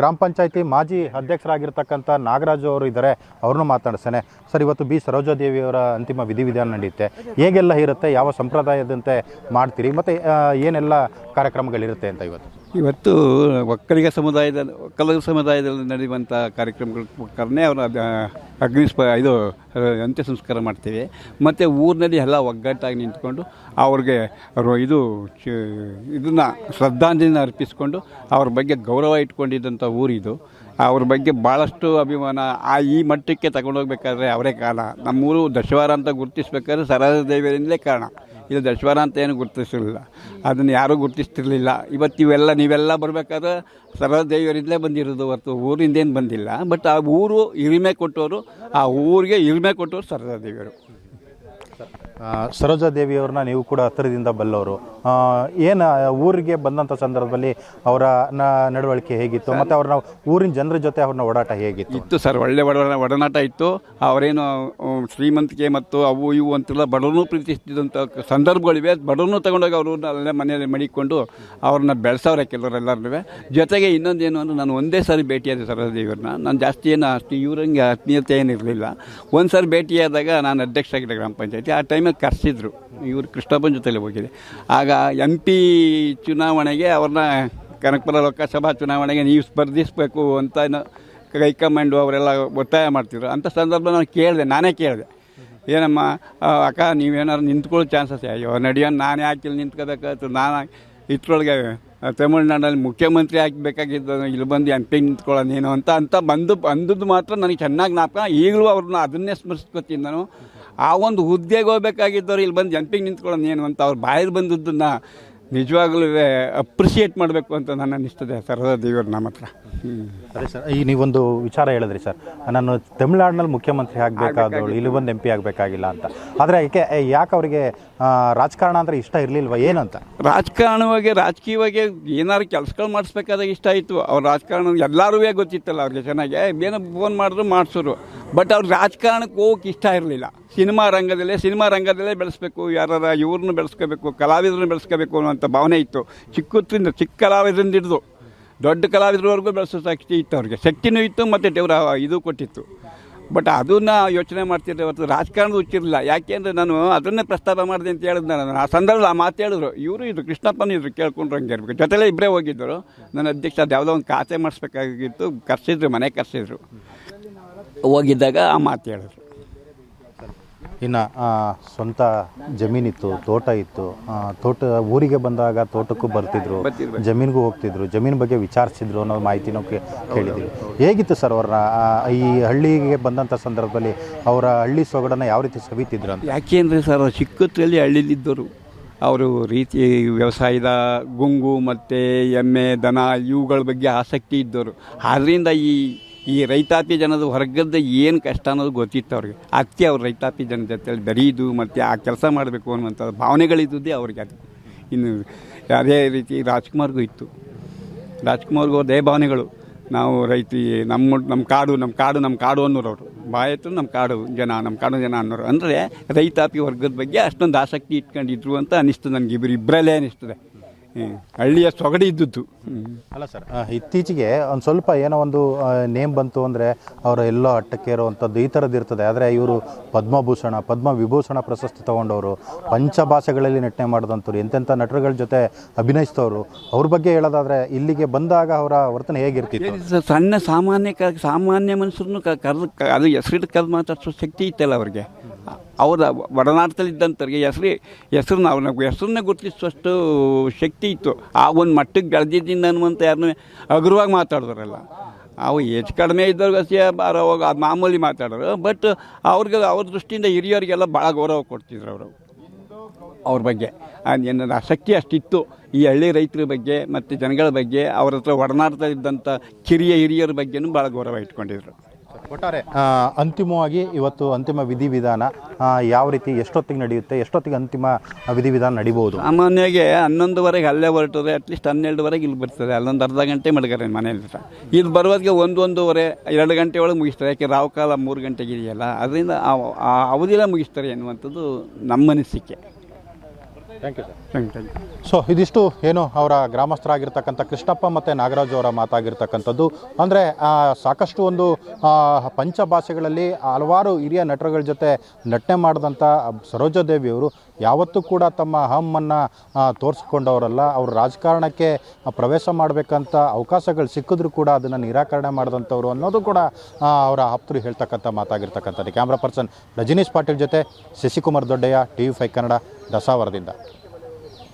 ಗ್ರಾಮ ಪಂಚಾಯತಿ ಮಾಜಿ ಅಧ್ಯಕ್ಷರಾಗಿರ್ತಕ್ಕಂಥ ನಾಗರಾಜು ಅವರು ಇದ್ದಾರೆ, ಅವ್ರನ್ನೂ ಮಾತಾಡಿಸ್ತೇನೆ ಸರ್, ಇವತ್ತು ಬಿ. ಸರೋಜಾದೇವಿಯವರ ಅಂತಿಮ ವಿಧಿವಿಧಾನ ನಡೆಯುತ್ತೆ. ಹೇಗೆಲ್ಲ ಇರುತ್ತೆ, ಯಾವ ಸಂಪ್ರದಾಯದಂತೆ ಮಾಡ್ತೀರಿ, ಮತ್ತು ಏನೆಲ್ಲ ಕಾರ್ಯಕ್ರಮಗಳಿರುತ್ತೆ ಅಂತ ಇವತ್ತು? ಇವತ್ತು ಒಕ್ಕಲಿಗ ಸಮುದಾಯದ, ಒಕ್ಕಲಿಗ ಸಮುದಾಯದಲ್ಲಿ ನಡೆಯುವಂಥ ಕಾರ್ಯಕ್ರಮಗಳ ಪ್ರಕಾರನೇ ಅವರ ಅಗ್ನಿಸ್ಪ ಇದು, ಅಂತ್ಯ ಸಂಸ್ಕಾರ ಮಾಡ್ತೀವಿ. ಮತ್ತು ಊರಿನಲ್ಲಿ ಎಲ್ಲ ಒಗ್ಗಟ್ಟಾಗಿ ನಿಂತ್ಕೊಂಡು ಅವ್ರಿಗೆ ಅವರು ಇದು ಇದನ್ನು ಶ್ರದ್ಧಾಂಜಲಿನ ಅರ್ಪಿಸ್ಕೊಂಡು ಅವ್ರ ಬಗ್ಗೆ ಗೌರವ ಇಟ್ಕೊಂಡಿದ್ದಂಥ ಊರಿದು. ಅವ್ರ ಬಗ್ಗೆ ಭಾಳಷ್ಟು ಅಭಿಮಾನ, ಆ, ಈ ಮಟ್ಟಕ್ಕೆ ತಗೊಂಡೋಗ್ಬೇಕಾದ್ರೆ ಅವರೇ ಕಾರಣ. ನಮ್ಮೂರು ದಶವಾರ ಅಂತ ಗುರುತಿಸ್ಬೇಕಾದ್ರೆ ಸರಳ ದೇವಿಯಿಂದಲೇ ಕಾರಣ. ಇದು ದಶವಾರ ಅಂತ ಏನು ಗುರುತಿಸಿರಲಿಲ್ಲ. ಅದನ್ನು ಯಾರೂ ಗುರುತಿಸ್ತಿರ್ಲಿಲ್ಲ. ಇವತ್ತು ಇವೆಲ್ಲ ನೀವೆಲ್ಲ ಬರಬೇಕಾದ್ರೆ ಸರ್ವ ದೇವಿಯರಿಂದಲೇ ಬಂದಿರೋದು ಹೊರತು ಊರಿಂದೇನು ಬಂದಿಲ್ಲ. ಬಟ್ ಆ ಊರು ಹಿರಿಮೆ ಕೊಟ್ಟವರು ಆ ಊರಿಗೆ ಹಿರಿಮೆ ಕೊಟ್ಟವರು ಸರ್ವ ಆ, ಸರೋಜಾದೇವಿಯವ್ರನ್ನ ನೀವು ಕೂಡ ಹತ್ತಿರದಿಂದ ಬಲ್ಲವರು. ಏನು ಊರಿಗೆ ಬಂದಂಥ ಸಂದರ್ಭದಲ್ಲಿ ಅವರ ನಡವಳಿಕೆ ಹೇಗಿತ್ತು? ಮತ್ತು ಅವ್ರನ್ನ ಊರಿನ ಜನರ ಜೊತೆ ಅವ್ರನ್ನ ಓಡಾಟ ಹೇಗಿತ್ತು? ಇತ್ತು ಸರ್ ಒಳ್ಳೆ ಒಡ ಒಡನಾಟ ಇತ್ತು. ಅವರೇನು ಶ್ರೀಮಂತಿಕೆ ಮತ್ತು ಅವು ಇವು ಅಂತೆಲ್ಲ ಬಡವನು ಪ್ರೀತಿಸ್ತಿದ್ದಂಥ ಸಂದರ್ಭಗಳಿವೆ. ಬಡವನು ತಗೊಂಡೋಗಿ ಅವರು ಅಲ್ಲೇ ಮನೆಯಲ್ಲಿ ಮಡಿಕೊಂಡು ಅವ್ರನ್ನ ಬೆಳೆಸವ್ರೆ ಕೆಲವರೆಲ್ಲರೂ ಜೊತೆಗೆ ಇನ್ನೊಂದೇನು ಅಂದರೆ ನಾನು ಒಂದೇ ಸಾರಿ ಭೇಟಿಯಾದೆ ಸರದೇವ್ರನ್ನ ನಾನು ಜಾಸ್ತಿ ಏನು ಅಷ್ಟು ಇವ್ರಂಗೆ ಆತ್ಮೀಯತೆ ಏನಿರಲಿಲ್ಲ. ಒಂದು ಸಾರಿ ಭೇಟಿಯಾದಾಗ ನಾನು ಅಧ್ಯಕ್ಷ ಆಗಿದ್ದೆ ಗ್ರಾಮ ಪಂಚಾಯತಿ. ಆ ಟೈಮಲ್ಲಿ ಕರೆಸಿದ್ರು. ಇವರು ಕೃಷ್ಣಪ್ಪನ ಜೊತೆಲಿ ಹೋಗಿದೆ ಆಗ ಎಂ ಪಿ ಚುನಾವಣೆಗೆ ಅವ್ರನ್ನ ಕನಕಪುರ ಲೋಕಸಭಾ ಚುನಾವಣೆಗೆ ನೀವು ಸ್ಪರ್ಧಿಸಬೇಕು ಅಂತ ಹೈಕಮಾಂಡು ಅವರೆಲ್ಲ ಒತ್ತಾಯ ಮಾಡ್ತಿದ್ರು. ಅಂಥ ಸಂದರ್ಭ ನಾನು ಕೇಳಿದೆ, ನಾನೇ ಕೇಳಿದೆ. ಏನಮ್ಮ ಅಕ್ಕ, ನೀವೇನಾದ್ರು ನಿಂತ್ಕೊಳ್ಳೋ ಚಾನ್ಸಸ್ ಅಯ್ಯೋ ನಡಿಯೋ ನಾನು ಯಾಕೆ ನಿಂತ್ಕೋಬೇಕಾಯ್ತು. ನಾನು ಇದ್ರೊಳಗೆ ತಮಿಳ್ನಾಡಲ್ಲಿ ಮುಖ್ಯಮಂತ್ರಿ ಆಗಬೇಕಾಗಿದ್ದು, ಇಲ್ಲಿ ಬಂದು ಎಂ ಪಿ ನಿಂತ್ಕೊಳ್ಳೋದೇನು ಅಂತ ಅಂತ ಬಂದು ಬಂದದ್ದು ಮಾತ್ರ ನನಗೆ ಚೆನ್ನಾಗಿ ಜ್ಞಾಪಕ. ಈಗಲೂ ಅವ್ರನ್ನ ಅದನ್ನೇ ಸ್ಮರಿಸ್ಕೊತೀನಿ ನಾನು. ಆ ಒಂದು ಹುದ್ದೆಗೆ ಹೋಗ್ಬೇಕಾಗಿದ್ದವ್ರು ಇಲ್ಲಿ ಬಂದು ಜಂಪಿಂಗ್ ನಿಂತ್ಕೊಳ್ಳೋದು ನಿಂತ್ಕೊಳ್ಳೋದೇನು ಅಂತ ಅವ್ರು ಬಾಯಲ್ಲಿ ಬಂದದ್ದನ್ನು ನಿಜವಾಗ್ಲೂ ಅಪ್ರಿಷಿಯೇಟ್ ಮಾಡಬೇಕು ಅಂತ ನನ್ನ ಅನಿಸ್ತದೆ ಸರದಾ ದೇವರು ನಮ್ಮ ಹತ್ರ. ಹ್ಞೂ ಅದೇ ಸರ್ ಈ ನೀವೊಂದು ವಿಚಾರ ಹೇಳಿದ್ರಿ ಸರ್. ನಾನು ತಮಿಳ್ನಾಡಿನಲ್ಲಿ ಮುಖ್ಯಮಂತ್ರಿ ಆಗಬೇಕಾದವಳು ಇಲ್ಲಿ ಬಂದು ಎಂ ಪಿ ಆಗಬೇಕಾಗಿಲ್ಲ ಅಂತ. ಆದರೆ ಯಾಕೆ ಯಾಕೆ ಅವರಿಗೆ ರಾಜಕಾರಣ ಅಂದರೆ ಇಷ್ಟ ಇರಲಿಲ್ವ? ಏನಂತ ರಾಜಕಾರಣವಾಗಿ ರಾಜಕೀಯವಾಗಿ ಏನಾದ್ರು ಕೆಲಸಗಳು ಮಾಡಿಸ್ಬೇಕಾದಾಗ ಇಷ್ಟ ಆಯಿತು. ಅವ್ರ ರಾಜಕಾರಣ ಎಲ್ಲರೂ ಗೊತ್ತಿತ್ತಲ್ಲ ಅವ್ರಿಗೆ ಚೆನ್ನಾಗಿ. ಏನೋ ಫೋನ್ ಮಾಡಿದ್ರು ಮಾಡಿಸೋರು. ಬಟ್ ಅವ್ರು ರಾಜಕಾರಣಕ್ಕೆ ಹೋಗಕ್ಕೆ ಇಷ್ಟ ಇರಲಿಲ್ಲ. ಸಿನಿಮಾ ರಂಗದಲ್ಲೇ ಸಿನಿಮಾ ರಂಗದಲ್ಲೇ ಬೆಳೆಸ್ಬೇಕು. ಯಾರ ಇವ್ರನ್ನೂ ಬೆಳೆಸ್ಕೋಬೇಕು, ಕಲಾವಿದರನ್ನು ಬೆಳೆಸ್ಕೋಬೇಕು ಅನ್ನೋಂಥ ಭಾವನೆ ಇತ್ತು. ಚಿಕ್ಕದ್ರಿಂದ, ಚಿಕ್ಕ ಕಲಾವಿದರಿಂದ ಹಿಡಿದು ದೊಡ್ಡ ಕಲಾವಿದರವರೆಗೂ ಬೆಳೆಸೋ ಶಕ್ತಿ ಇತ್ತು ಅವ್ರಿಗೆ. ಶಕ್ತಿನೂ ಇತ್ತು ಮತ್ತು ದೇವರ ಇದು ಕೊಟ್ಟಿತ್ತು. ಬಟ್ ಅದನ್ನು ಯೋಚನೆ ಮಾಡ್ತಿದ್ದೆ ಹೊರತು ರಾಜಕಾರಣದ ಹುಚ್ಚಿರಲಿಲ್ಲ ಯಾಕೆಂದರೆ ನಾನು ಅದನ್ನೇ ಪ್ರಸ್ತಾಪ ಮಾಡಿದೆ ಅಂತ ಹೇಳಿದ್ ನಾನು. ಆ ಸಂದರ್ಭದಲ್ಲಿ ಆ ಮಾತು ಹೇಳಿದ್ರು. ಇವರು ಇದು ಕೃಷ್ಣಪ್ಪನ ಇದ್ರು, ಕೇಳ್ಕೊಂಡ್ರು ಹಂಗೆ ಇರಬೇಕು ಜೊತೆಲೇ ಇಬ್ಬರೇ ಹೋಗಿದ್ದರು. ನನ್ನ ಅಧ್ಯಕ್ಷ ಯಾವುದೋ ಒಂದು ಖಾತೆ ಮಾಡಿಸ್ಬೇಕಾಗಿತ್ತು. ಕರ್ಸಿದ್ರು, ಮನೆ ಕರ್ಸಿದ್ರು. ಹೋಗಿದ್ದಾಗ ಆ ಮಾತು ಹೇಳಿದ್ರು. ಇನ್ನು ಸ್ವಂತ ಜಮೀನಿತ್ತು, ತೋಟ ಇತ್ತು. ತೋಟ, ಊರಿಗೆ ಬಂದಾಗ ತೋಟಕ್ಕೂ ಬರ್ತಿದ್ರು. ಜಮೀನಿಗೂ ಹೋಗ್ತಿದ್ರು. ಜಮೀನು ಬಗ್ಗೆ ವಿಚಾರಿಸಿದ್ರು ಅನ್ನೋ ಮಾಹಿತಿನೂ ಕೇ- ಕೇಳಿದ್ದೀವಿ. ಹೇಗಿತ್ತು ಸರ್ ಅವ್ರನ್ನ? ಈ ಹಳ್ಳಿಗೆ ಬಂದಂಥ ಸಂದರ್ಭದಲ್ಲಿ ಅವರ ಹಳ್ಳಿ ಸೊಗಡನ್ನು ಯಾವ ರೀತಿ ಸವಿತಿದ್ರು ಅಂತ? ಯಾಕೆಂದರೆ ಸರ್ ಚಿಕ್ಕತ್ತಲ್ಲಿ ಹಳ್ಳಿಲಿದ್ದರು ಅವರು ರೀತಿ ವ್ಯವಸಾಯದ ಗುಂಗು ಮತ್ತು ಎಮ್ಮೆ, ದನ, ಇವುಗಳ ಬಗ್ಗೆ ಆಸಕ್ತಿ ಇದ್ದರು ಆದ್ದರಿಂದ ಈ ಈ ರೈತಾಪಿ ಜನದ ವರ್ಗದ ಏನು ಕಷ್ಟ ಅನ್ನೋದು ಗೊತ್ತಿತ್ತು ಅವ್ರಿಗೆ. ಅದಕ್ಕೆ ಅವ್ರು ರೈತಾಪಿ ಜನ ಜೊತೆಲಿ ಬೆರೆಯೋದು ಮತ್ತು ಆ ಕೆಲಸ ಮಾಡಬೇಕು ಅನ್ನುವಂಥ ಭಾವನೆಗಳಿದ್ದುದೇ ಅವ್ರಿಗೆ ಅದು. ಇನ್ನು ಅದೇ ರೀತಿ ರಾಜ್ಕುಮಾರ್ಗೂ ಇತ್ತು. ರಾಜ್ಕುಮಾರ್ಗೂ ಅದೇ ಭಾವನೆಗಳು. ನಾವು ರೈತಿ ನಮ್ಮ ನಮ್ಮ ಕಾಡು ನಮ್ಮ ಕಾಡು ನಮ್ಮ ಕಾಡು ಅನ್ನೋರು ಅವರು ಬಾಯತ್ತು ನಮ್ಮ ಕಾಡು ಜನ ನಮ್ಮ ಕಾಡು ಜನ ಅನ್ನೋರು. ಅಂದರೆ ರೈತಾಪಿ ವರ್ಗದ ಬಗ್ಗೆ ಅಷ್ಟೊಂದು ಆಸಕ್ತಿ ಇಟ್ಕೊಂಡಿದ್ರು ಅಂತ ಅನ್ನಿಸ್ತು ನನಗೆ ಇಬ್ಬರು ಇಬ್ಬರಲ್ಲೇ ಅನಿಸ್ತದೆ. ಹ್ಮ್. ಹಳ್ಳಿಯ ಸೊಗಡಿ ಇದ್ದದ್ದು. ಹ್ಮ್. ಅಲ್ಲ ಸರ್ ಇತ್ತೀಚೆಗೆ ಒಂದು ಸ್ವಲ್ಪ ಏನೋ ಒಂದು ನೇಮ್ ಬಂತು ಅಂದರೆ ಅವರ ಎಲ್ಲೋ ಅಟ್ಟಕ್ಕೆ ಇರುವಂಥದ್ದು ಈ ಥರದ್ದು ಇರ್ತದೆ. ಆದರೆ ಇವರು ಪದ್ಮಭೂಷಣ ಪದ್ಮ ವಿಭೂಷಣ ಪ್ರಶಸ್ತಿ ತಗೊಂಡವರು ಪಂಚಭಾಷೆಗಳಲ್ಲಿ ನಟನೆ ಮಾಡಿದಂಥವ್ರು ಎಂತೆಂಥ ನಟರುಗಳ ಜೊತೆ ಅಭಿನಯಿಸಿದವರು ಅವ್ರ ಬಗ್ಗೆ ಹೇಳೋದಾದ್ರೆ ಇಲ್ಲಿಗೆ ಬಂದಾಗ ಅವರ ವರ್ತನೆ ಹೇಗಿರ್ತಿತ್ತು? ಸಣ್ಣ ಸಾಮಾನ್ಯ ಕ ಸಾಮಾನ್ಯ ಮನುಷ್ಯರನ್ನು ಕರೆದು ಅದು ಹೆಸರಿಟ್ಟು ಕರೆದು ಮಾತಾಡಿಸೋ ಶಕ್ತಿ ಇತ್ತಲ್ಲ ಅವ್ರಿಗೆ? ಅವರ ಒಡನಾಟದಲ್ಲಿದ್ದಂಥವ್ರಿಗೆ ಹೆಸರು, ಹೆಸ್ರನ್ನ ಅವ್ರನ್ನ ಹೆಸ್ರನ್ನ ಗುರುತಿಸುವಷ್ಟು ಶಕ್ತಿ ಇತ್ತು. ಆ ಒಂದು ಮಟ್ಟಕ್ಕೆ ಬೆಳೆದಿದ್ದೀನಿ ಅನ್ನುವಂಥ ಯಾರನ್ನೂ ಹಗುರವಾಗಿ ಮಾತಾಡಿದ್ರಲ್ಲ ಅವು ಹೆಚ್ಚು ಕಡಿಮೆ ಇದ್ದವ್ರಿಗೆ ಹೋಗಿ ಮಾಮೂಲಿ ಮಾತಾಡೋರು. ಬಟ್ ಅವ್ರಿಗೆ, ಅವ್ರ ದೃಷ್ಟಿಯಿಂದ ಹಿರಿಯರಿಗೆಲ್ಲ ಭಾಳ ಗೌರವ ಕೊಡ್ತಿದ್ರು ಅವರು. ಅವ್ರ ಬಗ್ಗೆ. ಏನಾದ್ರು ಆಸಕ್ತಿ ಅಷ್ಟಿತ್ತು. ಈ ಹಳ್ಳಿ ರೈತರ ಬಗ್ಗೆ ಮತ್ತು ಜನಗಳ ಬಗ್ಗೆ, ಅವ್ರ ಹತ್ರ ಒಡನಾಡ್ತಾ ಇದ್ದಂಥ ಕಿರಿಯ ಹಿರಿಯರ ಬಗ್ಗೆನೂ ಭಾಳ ಗೌರವ ಇಟ್ಕೊಂಡಿದ್ರು. ಒಟ್ಟಾರೆ ಅಂತಿಮವಾಗಿ ಇವತ್ತು ಅಂತಿಮ ವಿಧಿವಿಧಾನ ಯಾವ ರೀತಿ ಎಷ್ಟೊತ್ತಿಗೆ ನಡೆಯುತ್ತೆ, ಎಷ್ಟೊತ್ತಿಗೆ ಅಂತಿಮ ವಿಧಿವಿಧಾನ ನಡಿಬಹುದು? ಸಾಮಾನ್ಯವಾಗಿ ಹನ್ನೊಂದುವರೆಗೆ ಅಲ್ಲೇ ಹೊರಟರೆ ಅಟ್ಲೀಸ್ಟ್ ಹನ್ನೆರಡುವರೆಗೆ ಇಲ್ಲಿ ಬರ್ತದೆ ಅಲ್ಲೊಂದು ಅರ್ಧ ಗಂಟೆ ಮಡ್ಗಾರೆ ಮನೆಯಲ್ಲಿ ಇಲ್ಲಿ ಬರೋದಕ್ಕೆ ಒಂದು ಒಂದೂವರೆ ಎರಡು ಗಂಟೆ ಒಳಗೆ ಮುಗಿಸ್ತಾರೆ. ಯಾಕೆ ರಾವು ಕಾಲ ಮೂರು ಗಂಟೆಗೆ ಇದೆಯಲ್ಲ? ಅದರಿಂದ ಆ ಅವಧಿಯಲ್ಲೇ ಮುಗಿಸ್ತಾರೆ ಎನ್ನುವಂಥದ್ದು ನಮ್ಮ ಅನಿಸಿಕೆ. Thank you sir thank you so ಇದಿಷ್ಟು ಏನು ಅವರ ಗ್ರಾಮಸ್ಥರಾಗಿರ್ತಕ್ಕಂಥ ಕೃಷ್ಣಪ್ಪ ಮತ್ತು ನಾಗರಾಜ್ ಅವರ ಮಾತಾಗಿರ್ತಕ್ಕಂಥದ್ದು. ಅಂದರೆ ಸಾಕಷ್ಟು ಒಂದು ಪಂಚಭಾಷೆಗಳಲ್ಲಿ ಹಲವಾರು ಹಿರಿಯ ನಟರುಗಳ ಜೊತೆ ನಟನೆ ಮಾಡಿದಂಥ ಸರೋಜಾದೇವಿಯವರು ಯಾವತ್ತೂ ಕೂಡ ತಮ್ಮ ಅಹಮ್ಮನ್ನು ತೋರಿಸ್ಕೊಂಡವರಲ್ಲ. ಅವರು ರಾಜಕಾರಣಕ್ಕೆ ಪ್ರವೇಶ ಮಾಡಬೇಕಂತ ಅವಕಾಶಗಳು ಸಿಕ್ಕಿದ್ರೂ ಕೂಡ ಅದನ್ನು ನಿರಾಕರಣೆ ಮಾಡಿದಂಥವ್ರು ಅನ್ನೋದು ಕೂಡ ಅವರ ಆಪ್ತರು ಹೇಳ್ತಕ್ಕಂಥ ಮಾತಾಗಿರ್ತಕ್ಕಂಥದ್ದು. ಕ್ಯಾಮ್ರಾ ಪರ್ಸನ್ ರಜನೀಶ್ ಪಾಟೀಲ್ ಜೊತೆ Shashikumar Doddaiah, T V five Kannada. ದಸಾವರದಿಂದ.